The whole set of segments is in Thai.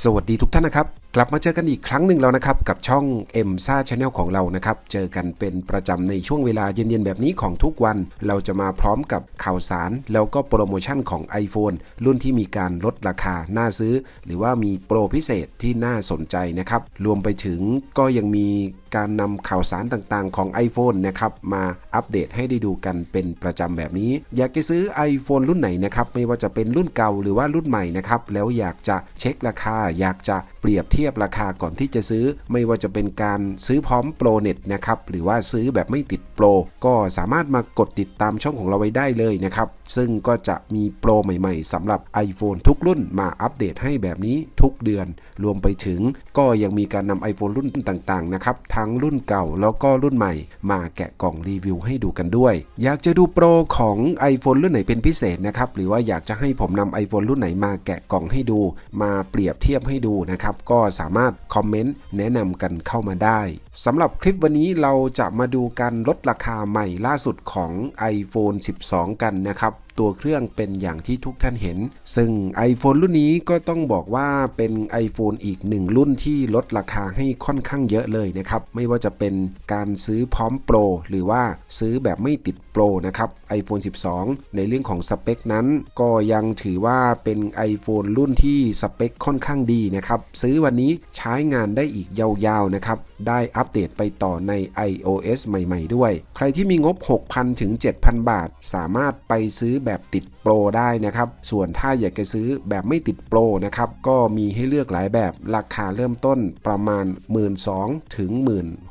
สวัสดีทุกท่านนะครับ กลับมาเจอกันอีกครั้งหนึ่งแล้วนะครับ กับช่อง m อ็มซ่าชาแนลของเรานะครับ เจอกันเป็นประจำในช่วงเวลาเย็นๆ แบบนี้ของทุกวัน เราจะมาพร้อมกับข่าวสาร แล้วก็โปรโมชั่นของ iPhone รุ่นที่มีการลดราคาน่าซื้อ หรือว่ามีโปรพิเศษที่น่าสนใจนะครับ รวมไปถึงก็ยังมีการนำข่าวสารต่างๆของ iPhone นะครับมาอัปเดตให้ได้ดูกันเป็นประจำแบบนี้ อยากจะซื้อ iPhone รุ่นไหนนะครับไม่ว่าจะเป็นรุ่นเก่าหรือว่ารุ่นใหม่นะครับแล้วอยากจะเช็คราคา อยากจะเปรียบเทียบียบราคาก่อนที่จะซื้อ ไม่ว่าจะเป็นการซื้อพร้อมโปรเน็ตนะครับหรือว่าซื้อแบบไม่ติดโปรก็สามารถมากดติดตามช่องของเราไว้ได้เลยนะครับ ซึ่งก็จะมีโปรใหม่ๆสำหรับ iPhone ทุกรุ่นมาอัปเดตให้แบบนี้ทุกเดือน รวมไปถึงก็ยังมีการนำ iPhone รุ่นต่างๆนะครับ ทั้งรุ่นเก่าแล้วก็รุ่นใหม่ มาแกะกล่องรีวิวให้ดูกันด้วย อยากจะดูโปรของ iPhone รุ่นไหนเป็นพิเศษนะครับ หรือว่าอยากจะให้ผมนำ iPhone รุ่นไหนมาแกะกล่องให้ดู มาเปรียบเทียบให้ดูนะครับ ก็สามารถคอมเมนต์แนะนำกันเข้ามาได้สำหรับคลิปวันนี้เราจะมาดูการลดราคาใหม่ล่าสุดของ iPhone 12 กันนะครับ ตัวเครื่องเป็นอย่างที่ทุกท่านเห็น ซึ่ง iPhone รุ่นนี้ก็ต้องบอกว่าเป็น iPhone อีกหนึ่งรุ่นที่ลดราคาให้ค่อนข้างเยอะเลยนะครับ ไม่ว่าจะเป็นการซื้อพร้อมโปรหรือว่าซื้อแบบไม่ติดโปรนะครับ iPhone 12 ในเรื่องของสเปคนั้น ก็ยังถือว่าเป็น iPhone รุ่นที่สเปคค่อนข้างดีนะครับ ซื้อวันนี้ใช้งานได้อีกยาวๆนะครับ ได้อัปเดตไปต่อใน iOS ใหม่ ๆ ด้วย ใครที่มีงบ 6,000 ถึง 7,000 บาท สามารถไปซื้อแบบติดโปรได้นะครับ ส่วนถ้าอยากจะซื้อแบบไม่ติดโปรนะครับ ก็มีให้เลือกหลายแบบราคาเริ่มต้นประมาณ 1 2 0 0 0ถึง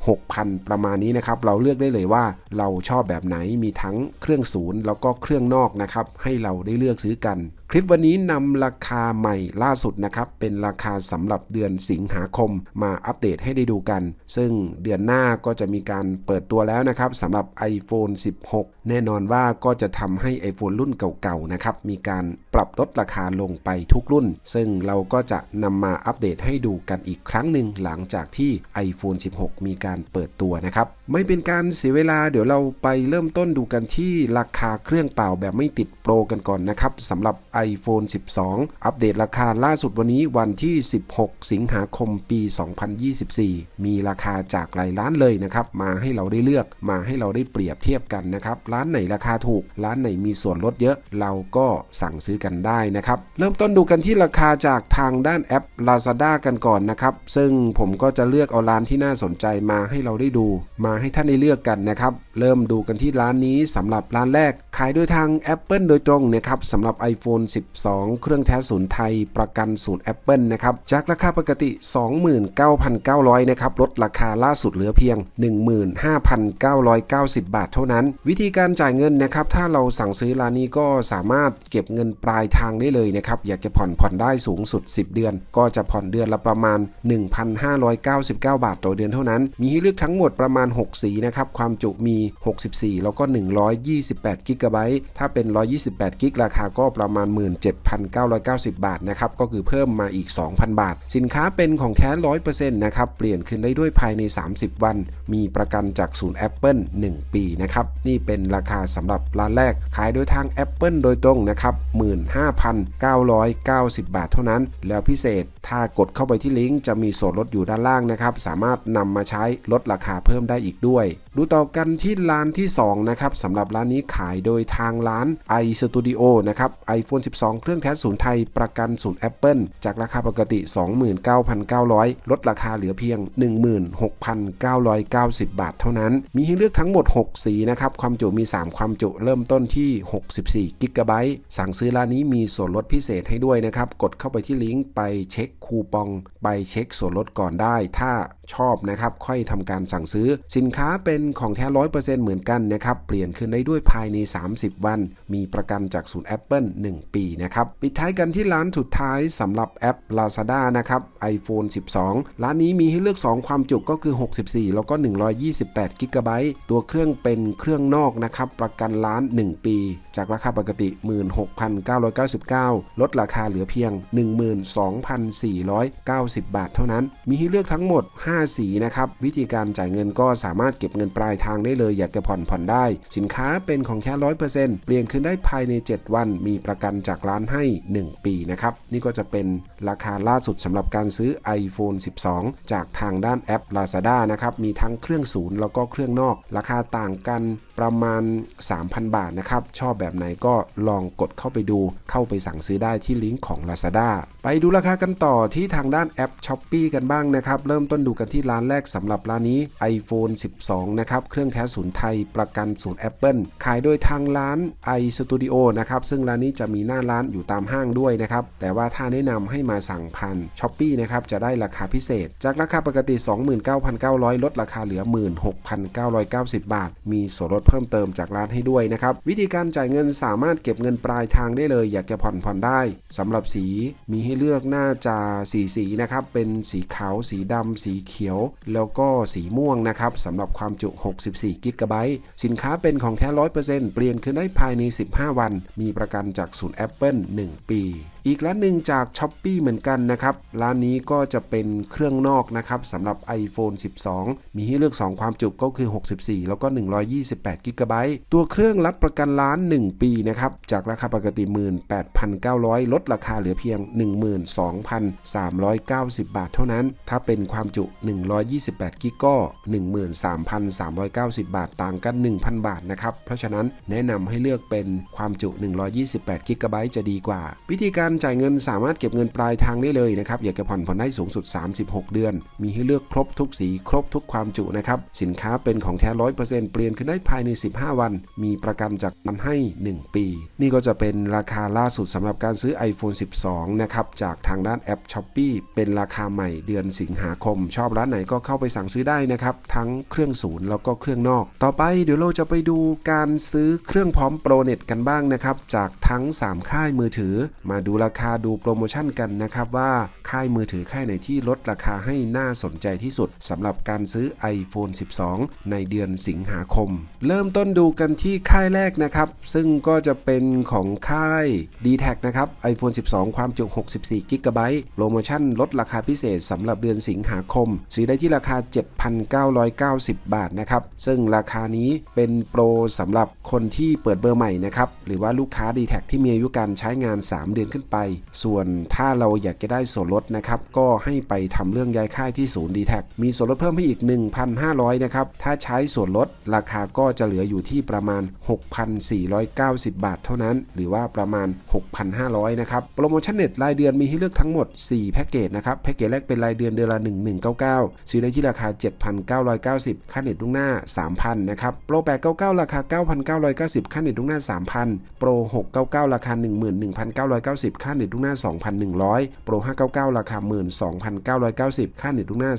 16,000 ประมาณนี้นะครับ เราเลือกได้เลยว่าเราชอบแบบไหนมีทั้งเครื่องศูนย์แล้วก็เครื่องนอกนะครับให้เราได้เลือกซื้อกัน คลิปวันนี้นำราคาใหม่ล่าสุดนะครับ เป็นราคาสำหรับเดือนสิงหาคมมาอัปเดตให้ได้ดูกัน ซึ่งเดือนหน้าก็จะมีการเปิดตัวแล้วนะครับสำหรับ iPhone 16 แน่นอนว่าก็จะทำให้ iPhone รุ่นเก่าๆนะครับ มีการปรับลดราคาลงไปทุกรุ่น ซึ่งเราก็จะนำมาอัปเดตให้ดูกันอีกครั้งหนึ่งหลังจากที่ iPhone 16 มีการเปิดตัวนะครับ ไม่เป็นการเสียเวลาเดี๋ยวเราไปเริ่มต้นดูกันที่ราคาเครื่องเปล่าแบบไม่ติดโปรกันก่อนนะครับสำหรับ iPhone 12 อัปเดตราคาล่าสุดวันนี้วันที่ 16 สิงหาคมปี 2024 มีราคาจากหลายร้านเลยนะครับ มาให้เราได้เลือกมาให้เราได้เปรียบเทียบกันนะครับ ร้านไหนราคาถูก ร้านไหนมีส่วนลดเยอะ เราก็สั่งซื้อกันได้นะครับ เริ่มต้นดูกันที่ราคาจากทางด้านแอป Lazada กันก่อนนะครับ ซึ่งผมก็จะเลือกเอาร้านที่น่าสนใจมาให้เราได้ดู มาให้ท่านได้เลือกกันนะครับ เริ่มดูกันที่ร้านนี้สำหรับร้านแรก ขายโดยทาง Apple โดยตรงนะครับสำหรับ iPhone 12 เครื่องแท้ศูนย์ไทย ประกันศูนย์ Apple นะครับ จากราคาปกติ 29,900 นะครับ ลดราคาล่าสุดเหลือเพียง 15,990 บาทเท่านั้น วิธีการจ่ายเงินนะครับ ถ้าเราสั่งซื้อร้านนี้ก็สามารถเก็บเงินปลายทางได้เลยนะครับ อยากจะผ่อนผ่อนได้สูงสุด 10 เดือน ก็จะผ่อนเดือนละประมาณ 1,599 บาทต่อเดือนเท่านั้น มีให้เลือกทั้งหมดประมาณ 6 สีนะครับ ความจุมี 64 แล้วก็ 128 กิกะไบต์ถ้าเป็น 128 กิกราคาก็ประมาณ17,990 บาทนะครับก็คือเพิ่มมาอีก 2,000 บาท สินค้าเป็นของแท้100%นะครับเปลี่ยนคืนได้ด้วยภายใน 30 วัน มีประกันจากศูนย์ Apple 1 ปีนะครับนี่เป็นราคาสำหรับร้านแรก ขายโดยทาง Apple โดยตรงนะครับ15,990 บาทเท่านั้น แล้วพิเศษถ้ากดเข้าไปที่ลิงก์จะมีส่วนลดอยู่ด้านล่างนะครับสามารถนำมาใช้ลดราคาเพิ่มได้อีกด้วยดูต่อกันที่ร้านที่ 2 นะครับสำหรับร้านนี้ขายโดยทางร้าน iStudio นะครับ iPhone 12 เครื่องแท้ศูนย์ไทยประกันศูนย์ Apple จากราคาปกติ 29,900 ลดราคาเหลือเพียง 16,990 บาทเท่านั้น มีให้เลือกทั้งหมด 6 สีนะครับ ความจุมี 3 ความจุเริ่มต้นที่ 64กิกะไบต์สั่งซื้อร้านนี้มีส่วนลดพิเศษให้ด้วยนะครับ กดเข้าไปที่ลิงก์ไปเช็คคูปอง ไปเช็คส่วนลดก่อนได้ ถ้าชอบนะครับค่อยทำการสั่งซื้อสินค้าเป็นของแท้ร้อยเปอร์เซ็นต์เหมือนกันนะครับ เปลี่ยนคืนได้ด้วยภายใน 30 วัน มีประกันจากศูนย์ Apple 1 ปีนะครับ ปิดท้ายกันที่ร้านสุดท้ายสำหรับแอป Lazada นะครับ iPhone 12 ร้านนี้มีให้เลือก 2 ความจุก็คือ 64 แล้วก็ 128กิกะไบต์ตัวเครื่องเป็นเครื่องนอกนะครับ ประกันล้าน 1 ปี จากราคาปกติ 16,999 ลดราคาเหลือเพียง 12,490 บาทเท่านั้น มีให้เลือกทั้งหมด 5 สีนะครับ วิธีการจ่ายเงินก็สามารถเก็บเงินปลายทางได้เลย อยากจะผ่อนผ่อนได้ สินค้าเป็นของแค่ร้อยเปอร์เซ็นต์เปลี่ยนคืนได้ภายใน 7 วัน มีประกันจากร้านให้ 1 ปีนะครับ นี่ก็จะเป็นราคาล่าสุดสำหรับการซื้อ iPhone 12 จากทางด้านแอป Lazada นะครับ มีทั้งเครื่องศูนย์แล้วก็เครื่องนอก ราคาต่างกันประมาณ 3,000 บาทนะครับ ชอบแบบไหนก็ลองกดเข้าไปดู เข้าไปสั่งซื้อได้ที่ลิงก์ของ Lazada ไปดูราคากันต่อที่ทางด้านแอป s h อ p e e กันบ้างนะครับ เริ่มต้นดูกันที่ร้านแรกสำหรับร้านนี้ iPhone 12 นะครับ เครื่องแท้ศูนย์ไทยประกันศูนย์ Apple ขายโดยทางร้าน iStudio นะครับ ซึ่งร้านนี้จะมีหน้าร้านอยู่ตามห้างด้วยนะครับ แต่ว่าถ้าแนะนำให้มาสั่งผ่าน s h อ p e e นะครับจะได้ราคาพิเศษ จากราคาปกติ 29,900 ลดราคาเหลือ 16,990 บาท มีส่วนลดเพิ่มเติมจากร้านให้ด้วยนะครับวิธีการจ่ายเงินสามารถเก็บเงินปลายทางได้เลย อยากจะผ่อนผ่อนได้สำหรับสีมีให้เลือกน่าจะสีสีนะครับเป็นสีขาวสีดำสีเขียว แล้วก็สีม่วงนะครับสำหรับความจุ 64 กิกะไบต์สินค้าเป็นของแท้ 100%เปลี่ยนคืนได้ภายใน 15 วัน มีประกันจากศูนย์ Apple 1 ปี อีกร้านหนึ่งจาก s h อ p e e เหมือนกันนะครับ ร้านนี้ก็จะเป็นเครื่องนอกนะครับสำหรับ iPhone 12 มีให้เลือก 2 ความจุก็คือ 64 แล้วก็ 128กิกะไบต์ตัวเครื่องรับประกันล้าน 1 ปีนะครับ จากราคาปกติ 18,900 ลดราคาเหลือเพียง 12,390 บาทเท่านั้น ถ้าเป็นความจุ 128กิกก็13,390 บาทต่างกัน 1,000 บาทนะครับ เพราะฉะนั้นแนะนำให้เลือกเป็นความจุ 128กิกะไบต์จะดีกว่า วิธีการจ่ายเงินสามารถเก็บเงินปลายทางได้เลยนะครับ อยากจะผ่อนผ่อนได้สูงสุด 36 เดือน มีให้เลือกครบทุกสีครบทุกความจุนะครับ สินค้าเป็นของแท้ร้อยเปอร์เซ็นต์เปลี่ยนขึ้นได้ภายใน 15 วัน มีประกันจากมันให้ 1 ปี นี่ก็จะเป็นราคาล่าสุดสำหรับการซื้อ iPhone 12 นะครับ จากทางด้านแอป s h อ p e e เป็นราคาใหม่เดือนสิงหาคม ชอบร้านไหนก็เข้าไปสั่งซื้อได้นะครับ ทั้งเครื่องศูนย์แล้วก็เครื่องนอก ต่อไปเดี๋ยวเราจะไปดูการซื้อเครื่องพร้อมโปรเน็ตกันบ้างนะครับจาก ทั้ง 3 ค่ายมือถือ มาดูราคาดูโปรโมชั่นกันนะครับว่า ค่ายมือถือค่ายไหนที่ลดราคาให้น่าสนใจที่สุดสำหรับการซื้อ iPhone 12 ในเดือนสิงหาคม เริ่มต้นดูกันที่ค่ายแรกนะครับ ซึ่งก็จะเป็นของค่าย d t แทนะครับ iPhone 12 ความจุ64 g b โปรโมชั่นลดราคาพิเศษสำหรับเดือนสิงหาคม ซื้อได้ที่ราคา 7,990 บาทนะครับ ซึ่งราคานี้เป็นโปรสำหรับคนที่เปิดเบอร์ใหม่นะครับ หรือว่าลูกค้า d t แทที่มีอายุการใช้งาน 3 เดือนขึ้นไป ส่วนถ้าเราอยากจะได้ส่วนลดนะครับก็ให้ไปทำเรื่องย้ายค่ายที่ศูนย์ d t แทมีส่วนลดเพิ่มให้อีก 1,500 นะครับ ถ้าใช้ส่วนลดราคาก็จะเหลืออยู่ที่ประมาณ 6,490 บาทเท่านั้น หรือว่าประมาณ 6,500 นะครับ โปรโมชั่นเน็ตรายเดือนมีให้เลือกทั้งหมด 4 แพ็กเกจนะครับ แพ็กเกจแรกเป็นรายเดือนเดือนละ 1199 ซื้อได้ที่ราคา 7,990 ค่าเน็ตล่วงหน้า 3,000 นะครับ โปร 899 ราคา 9,990 ค่าเน็ตล่วงหน้า 3,000 โปร 699 ราคา 11,990 ค่าเน็ตล่วงหน้า 2,100 โปร 599ราคา 12,990 ค่าเน็ตล่วงหน้า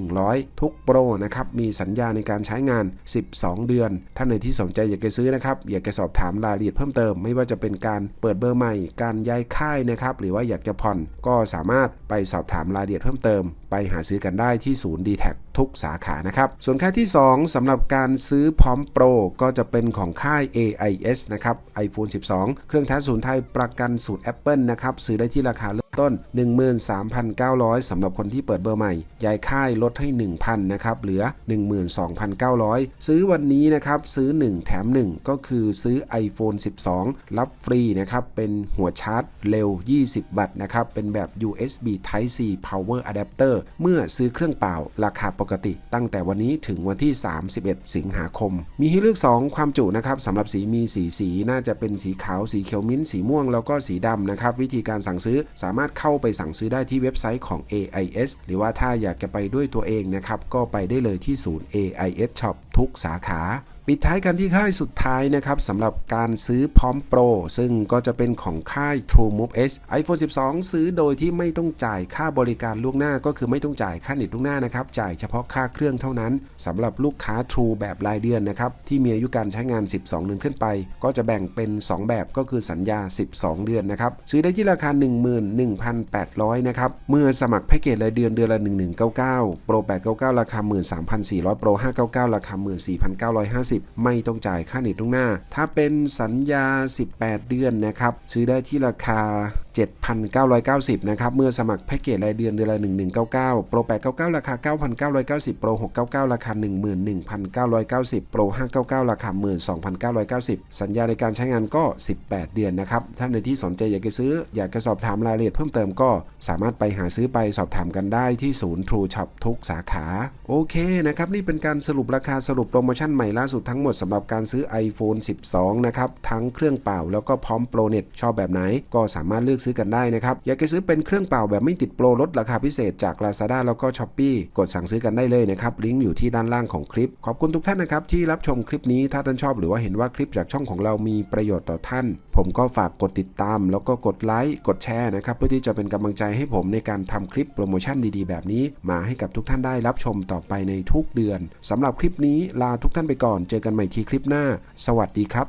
2,100 ทุกโปรนะครับ มีสัญญาในการใช้งาน 12 เดือน ท่านไหนที่สนใจอยากจะซื้อนะครับ อยากจะสอบถามรายละเอียดเพิ่มเติม ไม่ว่าจะเป็นการเปิดเบอร์ใหม่ การย้ายค่ายนะครับ หรือว่าอยากจะผ่อนก็สามารถไปสอบถามรายละเอียดเพิ่มเติม ไปหาซื้อกันได้ที่ศูนย์ d t แททุกสาขานะครับ ส่วนค่ายที่ 2สำหรับการซื้อพร้อมโปรก็จะเป็นของค่าย AIS นะครับ iPhone 12 เครื่องแท้ศูนย์ไทยประกันสูตร Apple นะครับ ซื้อได้ที่ราคาเริ่มต้น 13,900สำหรับคนที่เปิดเบอร์ใหม่ย้ายค่ายลดให้ 1,000 นะครับ เหลือ 12,900 ซื้อวันนี้นะครับ ซื้อ 1 แถม 1 ก็คือซื้อ iPhone 12 รับฟรีนะครับ เป็นหัวชาร์จเร็ว 20 วัตต์นะครับ เป็นแบบ USB Type C Power Adapter เมื่อซื้อเครื่องเปล่า ราคาปกติ ตั้งแต่วันนี้ถึงวันที่ 31 สิงหาคม มีให้เลือก 2 ความจุนะครับสำหรับสีมีสีสีน่าจะเป็นสีขาวสีเขียวมิ้นสีม่วงแล้วก็สีดำนะครับ วิธีการสั่งซื้อสามารถเข้าไปสั่งซื้อได้ที่เว็บไซต์ของ AIS หรือว่าถ้าอยากจะไปด้วยตัวเองนะครับก็ไปได้เลยที่ศูนย์ AIS Shop ทุกสาขา ปิดท้ายกันที่ค่ายสุดท้ายนะครับสำหรับการซื้อพร้อมโปร ซึ่งก็จะเป็นของค่าย True Move S iPhone 12 ซื้อโดยที่ไม่ต้องจ่ายค่าบริการล่วงหน้า ก็คือไม่ต้องจ่ายค่าเน็ตล่วงหน้านะครับ จ่ายเฉพาะค่าเครื่องเท่านั้นสำหรับลูกค้า True แบบรายเดือนนะครับ ที่มีอายุการใช้งาน 12 เดือนขึ้นไป ก็จะแบ่งเป็น 2 แบบก็คือสัญญา 12 เดือนนะครับซื้อได้ที่ราคา 11,800นะครับเมื่อสมัครแพ็กเกจรายเดือนเดือนละ 1199โปร899 ราคา 13,400โปร599 ราคา 14,950ไม่ต้องจ่ายค่าเน็ตล่วงหน้า ถ้าเป็นสัญญา 18 เดือนนะครับ ซื้อได้ที่ราคา7,990 นะครับ เมื่อสมัครแพ็กเกจรายเดือนเดือนละ 1199 โปร 899 ราคา 9,990 โปร 699 ราคา 11,990 โปร 599 ราคา 12,990 สัญญาในการใช้งานก็ 18 เดือนนะครับ ท่านในที่สนใจอยากจะซื้อ อยากจะสอบถามรายละเอียดเพิ่มเติมก็สามารถไปหาซื้อไปสอบถามกันได้ที่ศูนย์ True Shop ทุกสาขา โอเคนะครับ นี่เป็นการสรุปราคาสรุปโปรโมชั่นใหม่ล่าสุดทั้งหมดสำหรับการซื้อ iPhone 12 นะครับ ทั้งเครื่องเป่าแล้วก็พร้อมโปรเน็ตชอบแบบไหนก็สามารถเลือกซื้อกันได้นะครับ อยากจะซื้อเป็นเครื่องเป่าแบบไม่ติดโปรลดราคาพิเศษจาก Lazada แล้วก็ Shopee กดสั่งซื้อกันได้เลยนะครับ ลิงก์อยู่ที่ด้านล่างของคลิป ขอบคุณทุกท่านนะครับที่รับชมคลิปนี้ ถ้าท่านชอบหรือว่าเห็นว่าคลิปจากช่องของเรามีประโยชน์ต่อท่าน ผมก็ฝากกดติดตาม แล้วก็กดไลค์ กดแชร์นะครับ เพื่อที่จะเป็นกำลังใจให้ผมในการทำคลิปโปรโมชั่นดีๆ แบบนี้ มาให้กับทุกท่านได้รับชมต่อไปในทุกเดือนสำหรับคลิปนี้ลาทุกท่านไปก่อน เจอกันใหม่ทีคลิปหน้า สวัสดีครับ